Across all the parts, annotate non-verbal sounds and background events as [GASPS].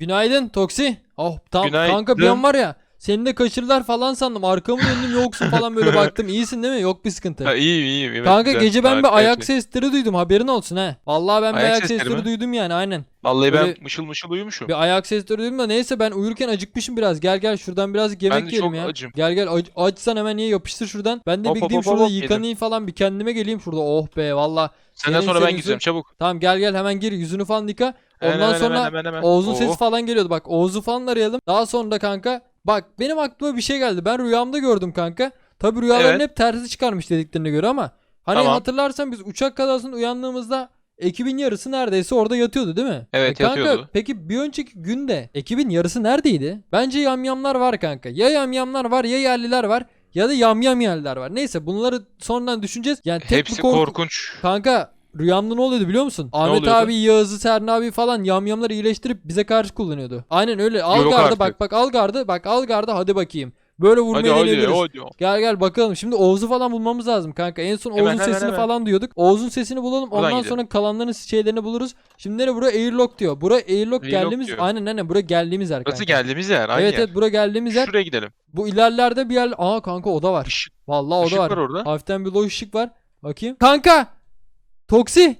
Günaydın Toksi. Oh tam Günaydın. kanka bir an var ya. Seni de kaçırdılar falan sandım. Arkamı döndüm yoksun falan böyle [LAUGHS] baktım. İyisin değil mi? Yok bir sıkıntı. Ha, iyiyim iyiyim. Evet, Kanka güzel. gece ben Harika bir ayak şey. sesleri duydum. Haberin olsun ha. Vallahi ben bir Ayak ayak sesleri sesleri mi? duydum yani aynen. Vallahi Böyle- ben mışıl mışıl uyumuşum. Bir ayak sesleri duydum da neyse ben uyurken acıkmışım biraz. Gel gel şuradan birazcık yemek Ben de yiyelim çok ya. acım. Gel gel aç, açsan hemen niye yapıştır şuradan. Ben de Hop, bir gideyim hop, şurada hop, yedim. yıkanayım falan bir kendime geleyim şurada. Oh be valla. Senden senin- sonra senin ben yüzün- gideceğim çabuk. Tamam gel gel hemen gir yüzünü falan yıka. Ondan hemen, sonra hemen, hemen, hemen. Oğuz'un Oo. sesi falan geliyordu. Bak Oğuz'u falan arayalım. Daha sonra da kanka bak benim aklıma bir şey geldi. Ben rüyamda gördüm kanka. Tabi rüyaların Evet. hep tersi çıkarmış dediklerine göre ama hani Tamam. hatırlarsan biz uçak kazasında uyandığımızda ekibin yarısı neredeyse orada yatıyordu değil mi? Evet, E kanka, yatıyordu. Peki bir önceki günde ekibin yarısı neredeydi? Bence yamyamlar var kanka. Ya yamyamlar var ya yerliler var ya da yamyam yerliler var. Neyse bunları sonradan düşüneceğiz. Yani tek Hepsi korku- korkunç. Kanka rüyamda ne oluyordu biliyor musun? Ahmet oluyordu? abi, Yağız'ı, Serna abi falan yamyamları iyileştirip bize karşı kullanıyordu. Aynen öyle. Al Yok gardı artık. bak bak al gardı bak al gardı hadi bakayım. Böyle vurmayı Hadi hadi deneyebiliriz. hadi. Gel gel bakalım. Şimdi Oğuz'u falan bulmamız lazım kanka. En son Hemen, Oğuz'un hemen, sesini hemen. falan duyorduk. Oğuz'un sesini bulalım. Buradan Ondan gidelim. sonra kalanların şeylerini buluruz. Şimdi nereye? Bura Airlock diyor. Bura Airlock, Airlock geldiğimiz. diyor. Aynen aynen. Bura geldiğimiz yer kanka. Burası geldiğimiz yer. Aynı Evet yer. evet bura geldiğimiz yer. Şuraya gidelim. Bu ilerlerde bir yer. Aa kanka oda var. Işık, Vallahi ışık oda var. var orada. Hafiften bir loş ışık var. Bakayım. Kanka! Toksi!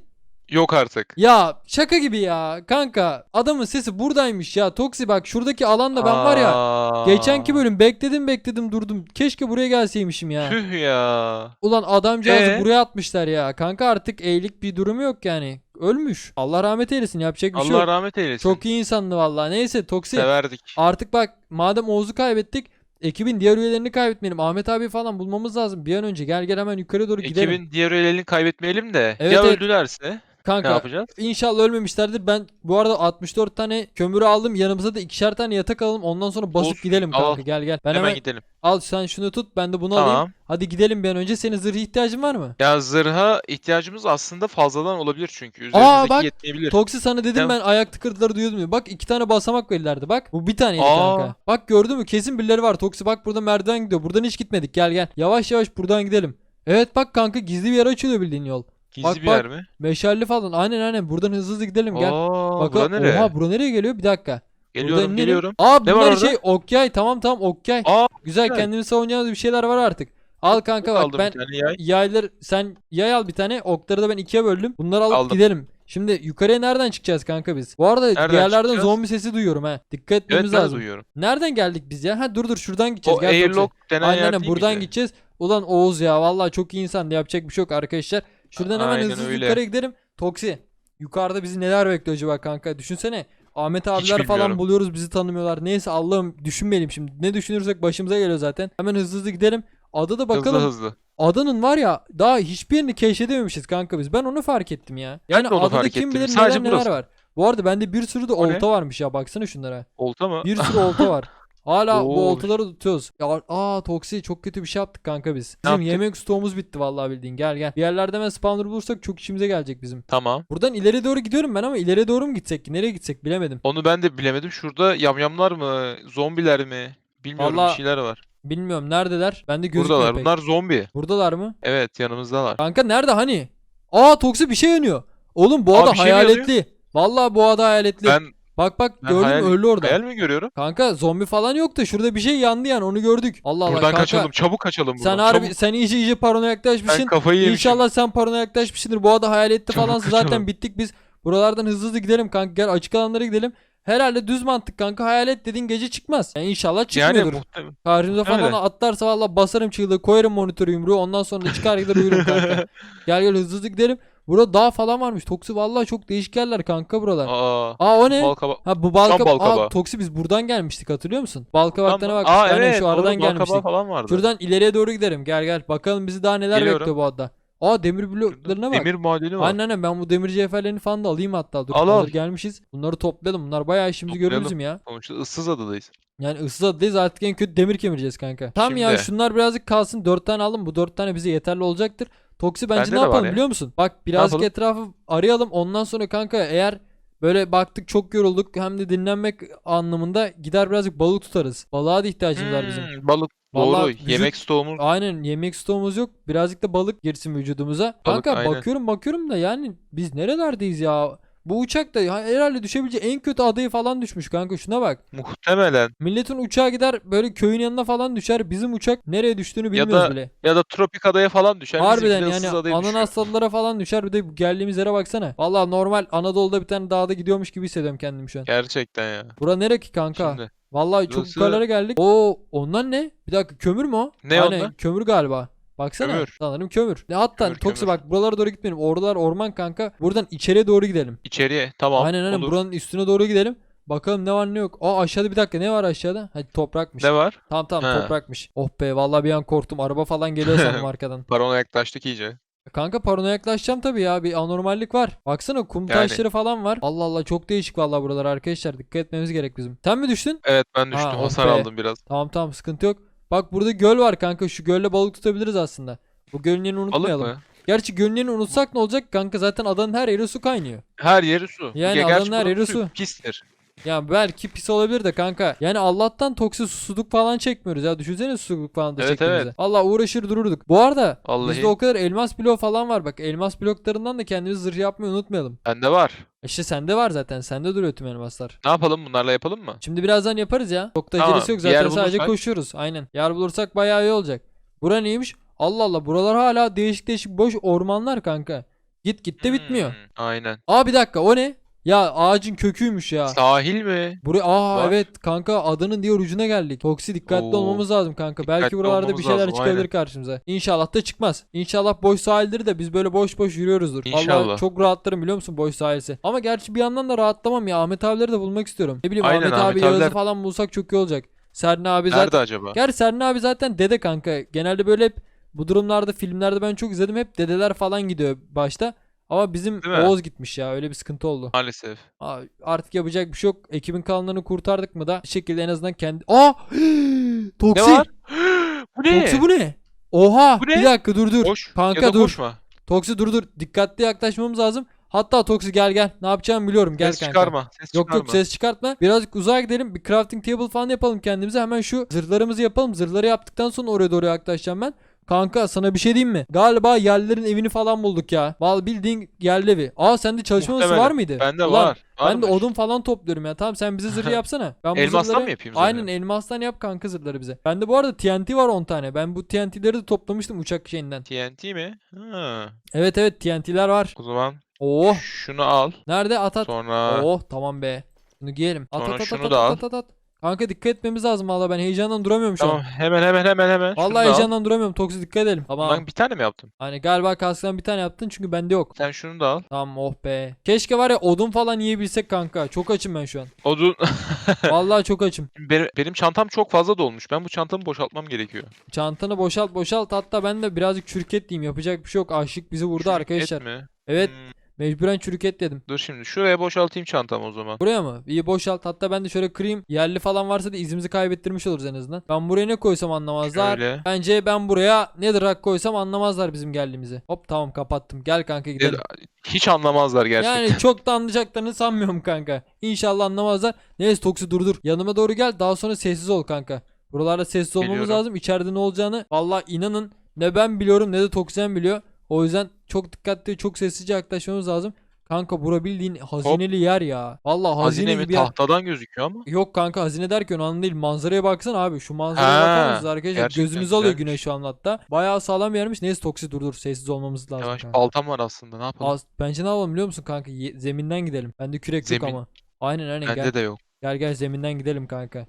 Yok artık. Ya şaka gibi ya. Kanka adamın sesi buradaymış ya. Toksi bak şuradaki alanda ben var ya. Aa, Geçenki bölüm bekledim bekledim durdum. Keşke buraya gelseymişim ya. Tüh ya. Ulan adamcağızı Ee? buraya atmışlar ya. Kanka artık eğilik bir durumu yok yani. Ölmüş. Allah rahmet eylesin yapacak bir şey Allah yok. rahmet eylesin. Çok iyi insandı vallahi. Neyse Toksi. Severdik. Artık bak madem Oğuz'u kaybettik. Ekibin diğer üyelerini kaybetmeyelim. Ahmet abi falan bulmamız lazım. Bir an önce gel gel hemen yukarı doğru gidelim. Ekibin diğer üyelerini kaybetmeyelim de. Evet, ya evet. öldülerse ne Kanka yapacağız? İnşallah ölmemişlerdir. Ben bu arada 64 tane kömürü aldım. Yanımıza da ikişer tane yatak alalım. Ondan sonra basıp Olsun. gidelim kanka. al. Gel gel. Ben hemen, hemen, gidelim. al sen şunu tut. Ben de bunu alayım. Tamam. Hadi gidelim bir an önce. Senin zırh ihtiyacın var mı? Ya zırha ihtiyacımız aslında fazladan olabilir çünkü. Aa, Üzerimizdeki bak. yetmeyebilir. Toksi sana dedim Tamam. ben ayak tıkırtıları duyuyordum diye. Bak iki tane basamak verirlerdi bak. Bu bir taneydi Aa. kanka. Bak gördün mü? Kesin birileri var. Toksi bak burada merdiven gidiyor. Buradan hiç gitmedik. Gel gel. Yavaş yavaş buradan gidelim. Evet bak kanka gizli bir yer açılıyor bildiğin yol. Gizli bak, bir bak. yer mi? Meşalli falan. Aynen aynen. Buradan hızlı hızlı gidelim. Gel. Aa, Bakalım. bura nereye? Oha bura nereye geliyor? Bir dakika. Geliyorum Buradan inelim. geliyorum. Aa Ne var bunlar orada? şey okyay tamam tamam okyay. Aa, Güzel güzel. kendini savunacağımız bir şeyler var artık. Al kanka bak aldım ben bir tane yay. yaylar sen yay al bir tane okları da ben ikiye böldüm. Bunları alıp Aldım. gidelim. Şimdi yukarıya nereden çıkacağız kanka biz? Bu arada Nereden bir yerlerden çıkacağız? zombi sesi duyuyorum ha. Dikkat Evet etmemiz ben de lazım. duyuyorum. Nereden geldik biz ya? Ha dur dur şuradan gideceğiz. O Gel Toksi. airlock denen Aynen yer aynen değil buradan miydi? gideceğiz. Ulan Oğuz ya vallahi çok iyi insan yapacak bir şey yok arkadaşlar. Şuradan hemen Aynen hızlı hızlı öyle. yukarı gidelim. Toksi. Yukarıda bizi neler bekliyor acaba kanka? Düşünsene. Ahmet abiler falan buluyoruz bizi tanımıyorlar. Neyse Allah'ım düşünmeyelim şimdi. Ne düşünürsek başımıza geliyor zaten. Hemen hızlı hızlı gidelim. Adada bakalım. Hızlı hızlı. Adanın var ya daha hiçbirini keşfedememişiz kanka biz. Ben onu fark ettim ya. Yani de onu adada fark kim ettim. bilir Sadece neler neler burası. var. Bu arada bende bir sürü de O ne? olta varmış ya baksana şunlara. Olta mı? Bir sürü olta var. [LAUGHS] Hala bu Oo. oltaları tutuyoruz. Ya, aa Toksi çok kötü bir şey yaptık kanka biz. Bizim yaptık? yemek stoğumuz bitti vallahi bildiğin. Gel gel. Bir yerlerde hemen spawner bulursak çok işimize gelecek bizim. Tamam. Buradan ileri doğru gidiyorum ben ama ileri doğru mu gitsek ki? Nereye gitsek bilemedim. Onu ben de bilemedim. Şurada yamyamlar mı? Zombiler mi? Bilmiyorum Vallahi bir şeyler var. Bilmiyorum neredeler? Bende gözükmüyor Buradalar. pek. Bunlar zombi. Buradalar mı? Evet yanımızdalar. Kanka nerede hani? Aa Toksi bir şey yanıyor. Oğlum bu Aa, ada bir şey mi hayaletli. Vallahi bu ada hayaletli. Ben, Bak bak ben gördün mü hayal, öldü orada. hayal mi görüyorum? Kanka zombi falan yok da şurada bir şey yandı yani onu gördük. Allah Allah Buradan kanka. kaçalım. Çabuk kaçalım buradan. Sen harbi Çabuk. sen iyice iyice paranoyaklaşmışsın. Ben kafayı yemişim. İnşallah sen paranoyaklaşmışsındır. Bu ada hayaletli Çabuk kaçalım. zaten bittik biz. Buralardan hızlı hızlı gidelim kanka. Gel açık alanlara gidelim. Herhalde düz mantık kanka. Hayalet dediğin gece çıkmaz. Yani inşallah Yani çıkmıyordur. muhtemelen. Karşımıza falan muhtemelen. atlarsa valla basarım çığlığı koyarım monitörü yumruğu. Ondan sonra çıkar gider uyurum kanka. [LAUGHS] gel gel hızlı hızlı gidelim. Burada dağ falan varmış. Toksi vallahi çok değişik yerler kanka buralar. Aa. Aa o ne? Bal kaba- Ha bu balka... Tam bal Aa. Toksi biz buradan gelmiştik hatırlıyor musun? Balkabaklarına Tam- bak. Aa evet. şu aradan doğru, gelmiştik. falan vardı. Şuradan ileriye doğru gidelim. Gel gel. Bakalım bizi daha neler Geliyorum. bekliyor bu adada. Aa demir bloklarına bak. Demir madeni var. Aynen aynen ben bu demir cevherlerini falan da alayım hatta. Dur Al, hazır al. gelmişiz. Bunları toplayalım. Bunlar bayağı işimizi görür Toplayalım. bizim ya. Sonuçta ıssız adadayız. Yani ıssız adadayız artık en kötü demir kemireceğiz kanka. Ya Şimdi. şunlar birazcık kalsın. 4 tane aldım. Bu 4 tane bize yeterli olacaktır. Toksi bence Bende ne yapalım ya. biliyor musun? Bak birazcık etrafı arayalım. Ondan sonra kanka eğer böyle baktık çok yorulduk hem de dinlenmek anlamında gider birazcık balık tutarız. Balığa da ihtiyacımız var bizim. Hmm, Balık Vallahi doğru. vücut- Yemek stoğumuz Aynen yemek stoğumuz yok. Birazcık da balık girsin vücudumuza. Balık, Kanka aynen. bakıyorum bakıyorum da yani biz nerelerdeyiz ya? Bu uçak da ha- herhalde düşebileceği en kötü adayı falan düşmüş kanka şuna bak. Muhtemelen. Milletin uçağı gider böyle köyün yanına falan düşer. Bizim uçak nereye düştüğünü Ya bilmiyoruz da bile. Ya da tropik adaya falan düşer. Harbiden yani ananaslılara falan düşer. Bir de geldiğimiz yere baksana. Valla normal Anadolu'da bir tane dağda gidiyormuş gibi hissediyorum kendimi şu an. Gerçekten ya. Bura nere ki kanka? Şimdi. Vallahi çok Burası- yukarılara geldik. Oo onlar ne? Bir dakika kömür mü o? Ne Aynen, onlar? Kömür galiba. Baksana. Kömür. Sanırım kömür. Ne hatta Kömür, Toksi kömür. bak buralara doğru gitmeyelim. Oralar orman kanka. Buradan içeriye doğru gidelim. İçeriye. Tamam. aynen aynen olur. buranın üstüne doğru gidelim. Bakalım ne var ne yok. Aa aşağıda bir dakika ne var aşağıda? Hadi toprakmış. Ne var? Tamam tamam He. toprakmış. Oh be vallahi bir an korktum. Araba falan geliyor [LAUGHS] sandım arkadan. Parona yaklaştık iyice. Kanka parona yaklaşacağım tabii ya. Bir anormallik var. Baksana kum Yani. taşları falan var. Allah Allah çok değişik vallahi buralar arkadaşlar. Dikkat etmemiz gerek bizim. Sen mi düştün? Evet ben düştüm. Ha, oh Hasar be. aldım biraz. Tamam tamam sıkıntı yok. Bak burada göl var kanka. Şu gölle balık tutabiliriz aslında. Bu gölün yerini Balık unutmayalım. mı? Gerçi gölün yerini unutsak ne olacak kanka? Zaten adanın her yeri su kaynıyor. Her yeri su. Yani adanın her yeri su. Pistir. Ya belki pis olabilir de kanka. Yani Allah'tan toksik susuzluk falan çekmiyoruz ya. Düşünsene susuzluk falan da Evet, çektiğimizi. evet. Allah uğraşır dururduk. Bu arada Vallahi. bizde o kadar elmas bloğu falan var. Bak elmas bloklarından da kendimiz zırh yapmayı unutmayalım. Bende var. İşte sende var zaten. Sende duruyor tüm elmaslar. Ne yapalım bunlarla yapalım mı? Şimdi birazdan yaparız ya. Çok da Tamam, yok zaten sadece bulursak- koşuyoruz. Aynen. Yer bulursak bayağı iyi olacak. Bura neymiş? Allah Allah buralar hala değişik değişik boş ormanlar kanka. Git git de bitmiyor. Hmm, aynen. Aa bir dakika o ne? Ya ağacın köküymüş ya. Sahil mi? Buraya aa Var. evet kanka adanın diğer ucuna geldik. Toksi dikkatli Oo, olmamız lazım kanka. Belki dikkatli buralarda bir olmamız şeyler lazım, çıkabilir aynen. karşımıza. İnşallah da çıkmaz. İnşallah boş sahildir de biz böyle boş boş yürüyoruzdur. Vallahi İnşallah. çok rahatlarım biliyor musun boş sahilse. Ama gerçi bir yandan da rahatlamam ya. Ahmet abileri de bulmak istiyorum. Ne bileyim Aynen, Ahmet, abi Ahmet Yağız'ı abiler- falan bulsak çok iyi olacak. Serna abi zaten. Nerede acaba? Gerçi Serna abi zaten dede kanka. Genelde böyle hep bu durumlarda filmlerde ben çok izledim. Hep dedeler falan gidiyor başta. Ama bizim Değil mi? Oğuz gitmiş ya. Öyle bir sıkıntı oldu. Maalesef. Aa, artık yapacak bir şey yok. Ekibin kalanlarını kurtardık mı da bir şekilde en azından kendi... Aa! [GASPS] Toksi! Ne var? [GASPS] bu ne? Toksi bu ne? Oha! Bu ne? Bir dakika dur dur. Koş. Kanka ya da dur. koşma. Toksi dur dur. Dikkatli yaklaşmamız lazım. Hatta Toksi gel gel. Ne yapacağımı biliyorum. Gel ses kanka. çıkarma. Ses Yok çıkarma. yok ses çıkartma. Birazcık uzağa gidelim. Bir crafting table falan yapalım kendimize. Hemen şu zırhlarımızı yapalım. Zırhları yaptıktan sonra oraya doğru yaklaşacağım ben. Kanka sana bir şey diyeyim mi? Galiba yerlerin evini falan bulduk ya. Vallahi bildiğin yerli evi. Aa sende çalışma odası Muhtemelen. var mıydı? Bende Ulan, var. Ben de odun falan topluyorum ya. Tamam sen bize zırhı [LAUGHS] yapsana. Ben bu Elmastan zırhları- mı yapayım zırhı? Aynen elmastan yap kanka zırhları bize. Bende bu arada TNT var 10 tane. Ben bu TNT'leri de toplamıştım uçak şeyinden. TNT mi? Ha. Evet evet TNT'ler var. O zaman Oh. şunu al. Nerede? At at. Sonra Oh tamam be. Bunu giyelim. At Sonra at at şunu at da at, at at at. Kanka dikkat etmemiz lazım valla ben heyecandan duramıyorum şu tamam an. hemen hemen hemen hemen. Şunu Vallahi da al. heyecandan duramıyorum. Toksi dikkat edelim. Tamam. Ben bir tane mi yaptım? Hani galiba kasktan bir tane yaptın çünkü bende yok. Sen şunu da al. Tamam oh be. Keşke var ya odun falan yiyebilsek kanka. Çok açım ben şu an. Odun. [LAUGHS] Vallahi çok açım. benim, benim çantam çok fazla dolmuş. Ben bu çantamı boşaltmam gerekiyor. Çantanı boşalt boşalt hatta ben de birazcık çürük et diyeyim. Yapacak bir şey yok. Açlık bizi vurdu Çürük arkadaşlar. et mi? Evet Hmm, mecburen çürük et dedim. dur şimdi şuraya boşaltayım çantamı o zaman. Buraya mı? İyi boşalt. Hatta ben de şöyle kırayım. Yerli falan varsa da izimizi kaybettirmiş oluruz en azından. Ben buraya ne koysam anlamazlar. Şöyle. Bence ben buraya netherrack koysam anlamazlar bizim geldiğimizi. Hop tamam kapattım. Gel kanka gidelim. Hiç anlamazlar gerçekten. Yani çok da anlayacaklarını sanmıyorum kanka. İnşallah anlamazlar. Neyse Toksi dur dur. Yanıma doğru gel. Daha sonra sessiz ol kanka. Buralarda sessiz olmamız Geliyorum. lazım. İçeride ne olacağını vallahi inanın ne ben biliyorum ne de Toksi'den biliyor. O yüzden çok dikkatli çok sessizce yaklaşmamız lazım. Kanka bura bildiğin hazineli yer ya. Vallahi hazine, Hazine mi? yer. Tahtadan gözüküyor ama. Yok kanka hazine derken o an değil. Manzaraya baksana abi. Şu manzaraya Ha, bakar mısınız arkadaşlar? Gözümüzü alıyor güzelmiş. güneş şu an hatta. Bayağı sağlam yermiş. Neyse Toksi dur dur. Sessiz olmamız lazım Yavaş kanka. baltam var aslında ne yapalım? Az, bence ne yapalım biliyor musun kanka? Ye- zeminden gidelim. Bende kürek Zemin. yok ama. Aynen aynen Bende gel. de yok. Gel gel zeminden gidelim kanka.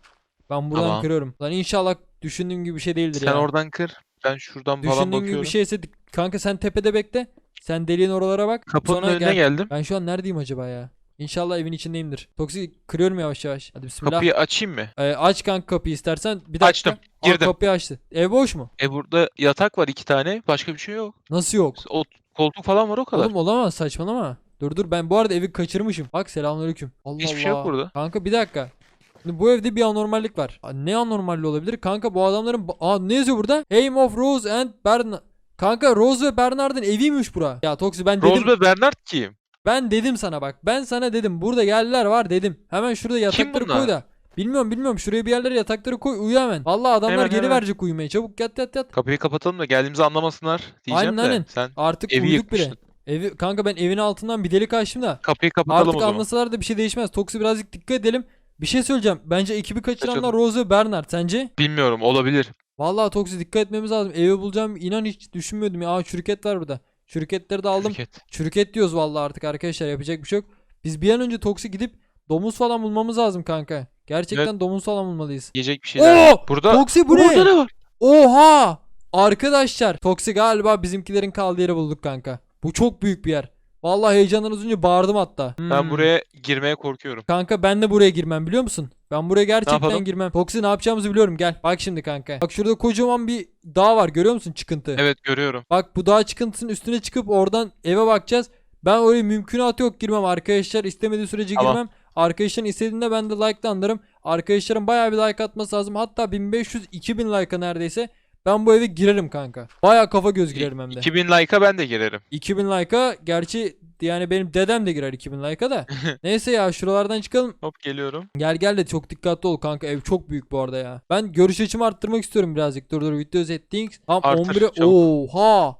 Ben buradan Tamam. kırıyorum. Lan inşallah düşündüğüm gibi bir şey değildir Sen ya. oradan kır. Ben şuradan falan Düşündüğüm gibi bakıyorum. bir şeyse kanka sen tepede bekle. Sen deliğin oralara bak. Kapının Sonra önüne gel. geldim. Ben şu an neredeyim acaba ya? İnşallah evin içindeyimdir. Toksi kırıyorum yavaş yavaş. Hadi bismillah. Kapıyı açayım mı? Ee, aç kanka kapıyı istersen. Bir dakika. Açtım, Aa, girdim. kapıyı açtı. Ev boş mu? E burada yatak var iki tane. Başka bir şey yok. Nasıl yok? O koltuk falan var o kadar. Oğlum olamaz saçmalama. Dur dur ben bu arada evi kaçırmışım. Bak selamünaleyküm. Allah Hiçbir Allah. şey yok burada. Kanka bir dakika. Şimdi bu evde bir anormallik var. Aa, Ne anormalliği olabilir? Kanka bu adamların... Aa ne yazıyor burada? Aim of Rose and Bernard. Kanka Rose ve Bernard'ın eviymiş bura. Ya Toksi ben dedim. Rose ve Bernard kim? Ben dedim sana bak. Ben sana dedim. Burada yerliler var dedim. Hemen şurada yatakları koy da. Bilmiyorum bilmiyorum. Şuraya bir yerlere yatakları koy. Uyu hemen. Vallahi adamlar Hemen, geri hemen. verecek uyumaya. Çabuk yat yat yat. Kapıyı kapatalım da geldiğimizi anlamasınlar diyeceğim Aynen, de. aynen. Sen Artık evi uyuduk bile. Evi kanka ben evin altından bir delik açtım da. Kapıyı kapatalım o Artık zaman. anlasalar da bir şey değişmez. Toksi birazcık dikkat edelim. Bir şey söyleyeceğim. Bence ekibi kaçıranlar. Rose ve Bernard. Sence? Bilmiyorum olabilir. Vallahi Toksi dikkat etmemiz lazım. Evi bulacağım inan hiç düşünmüyordum ya. Aa çürüket var burada. Çürüketleri de aldım. Şirket. Çürüket diyoruz vallahi artık arkadaşlar yapacak bir şey yok. Biz bir an önce Toksi gidip domuz falan bulmamız lazım kanka. Gerçekten domuz falan bulmalıyız. Yiyecek bir şeyler. Oo! Burada Toksi bu ne? ne var? Oha! Arkadaşlar Toksi galiba bizimkilerin kaldığı yeri bulduk kanka. Bu çok büyük bir yer. Vallahi heyecandan az önce bağırdım hatta. Ben Hmm. buraya girmeye korkuyorum. Kanka ben de buraya girmem biliyor musun? Ben buraya gerçekten girmem. Toksi ne yapacağımızı biliyorum gel. Bak şimdi kanka. Bak şurada kocaman bir dağ var görüyor musun çıkıntı? Evet görüyorum. Bak bu dağ çıkıntısının üstüne çıkıp oradan eve bakacağız. Ben oraya mümkünatı yok girmem arkadaşlar. istemediği sürece Tamam. girmem. Arkadaşların istediğinde ben de like'lanırım. Arkadaşların bayağı bir like atması lazım. Hatta 1500-2000 like'a neredeyse. Ben bu eve girerim kanka. Bayağı kafa göz girerim hem de. 2000 like'a ben de girerim. 2000 like'a gerçi yani benim dedem de girer 2000 like'a da. [LAUGHS] Neyse ya şuralardan çıkalım. Hop geliyorum. Gel gel de çok dikkatli ol kanka ev çok büyük bu arada ya. Ben görüş açımı arttırmak istiyorum birazcık. Dur dur video settings. Tam Arttır, 11'e çabuk. oha.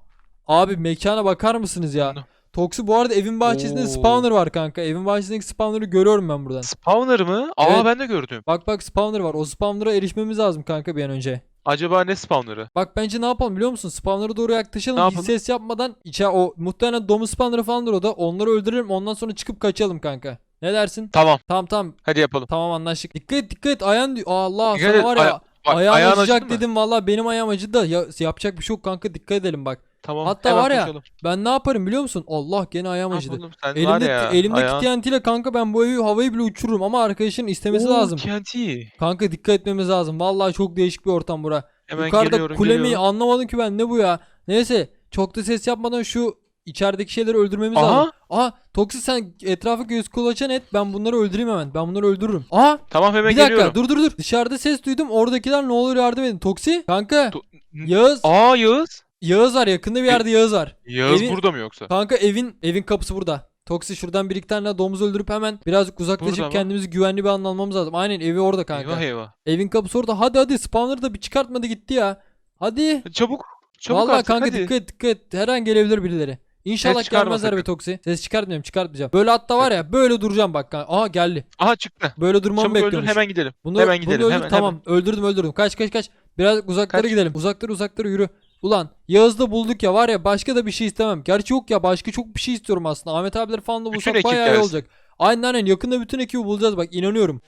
Abi mekana bakar mısınız ya? Toksi bu arada evin bahçesinde Oo. spawner var kanka. Evin bahçesindeki spawner'ı görüyorum ben buradan. Spawner mı? Aa Evet. ben de gördüm. Bak bak spawner var. O spawner'a erişmemiz lazım kanka bir an önce. Acaba ne spawner'ı? Bak bence ne yapalım biliyor musun? Spawner'a doğru yaklaşalım. Ne Hiç yapalım? ses yapmadan içe o muhtemelen domuz spawner'ı falandır o da. Onları öldürelim ondan sonra çıkıp kaçalım kanka. Ne dersin? Tamam. Tamam tamam. Hadi yapalım. Tamam anlaştık. Dikkat et dikkat et. Ayağın Allah Dikkat sana et, var ya. aya- Bak, ayağın ayağın acıyacak acıdı mı? dedim valla benim ayağım acıdı da ya, yapacak bir şey yok kanka dikkat edelim bak. Tamam. Hatta hemen var ya, koşalım. Ben ne yaparım biliyor musun? Allah gene ayağım acıdı. Sen var Elimde, ya. elimdeki ayağın- TNT ile kanka ben bu evi havayı bile uçururum ama arkadaşın istemesi Oo, lazım. TNT. Kanka dikkat etmemiz lazım. Vallahi çok değişik bir ortam bura. Hemen Yukarıda geliyorum kule mi geliyorum. anlamadım ki ben ne bu ya. Neyse çok da ses yapmadan şu içerideki şeyleri öldürmemiz Aha. lazım. Aha Toksi sen etrafı göz kulaçan et ben bunları öldüreyim hemen. Ben bunları öldürürüm. Aha Tamam hemen bir dakika geliyorum. dur dur dur. Dışarıda ses duydum. Oradakiler ne olur yardım edin. Toksi kanka. To- Yağız. Aa Yağız. Yağız var yakında bir yerde Yağız var. Yağız Evin- burada mı yoksa? Kanka evin evin kapısı burada. Toksi şuradan bir iki tane domuz öldürüp hemen birazcık uzaklaşıp Burada mı? kendimizi güvenli bir alan almamız lazım. Aynen evi orada kanka. Eyvah eyvah. Evin kapısı orada. Hadi hadi spawner'ı da bir çıkartmadı gitti ya. Hadi. Çabuk. Çabuk Vallahi artık kanka hadi. dikkat et dikkat et. Her an gelebilir birileri. İnşallah çıkarma gelmezler be sakın. Toksi. Ses çıkartmayacağım çıkartmayacağım. Böyle hatta var ya böyle duracağım bak kanka. Aha geldi. Aha çıktı. Böyle durmamı Çabuk öldür bekliyormuş. hemen gidelim. Bunu, hemen bunu gidelim. öldür, hemen, tamam öldürdüm öldürdüm. Kaç kaç kaç. Biraz uzaklara Kaç. gidelim. Uzaklara uzaklara yürü. Ulan Yağız'da bulduk ya var ya başka da bir şey istemem. Gerçi yok ya başka çok bir şey istiyorum aslında. Ahmet abiler falan da bulsak bayağı iyi gelsin. olacak. Aynen aynen yakında bütün ekibi bulacağız bak inanıyorum.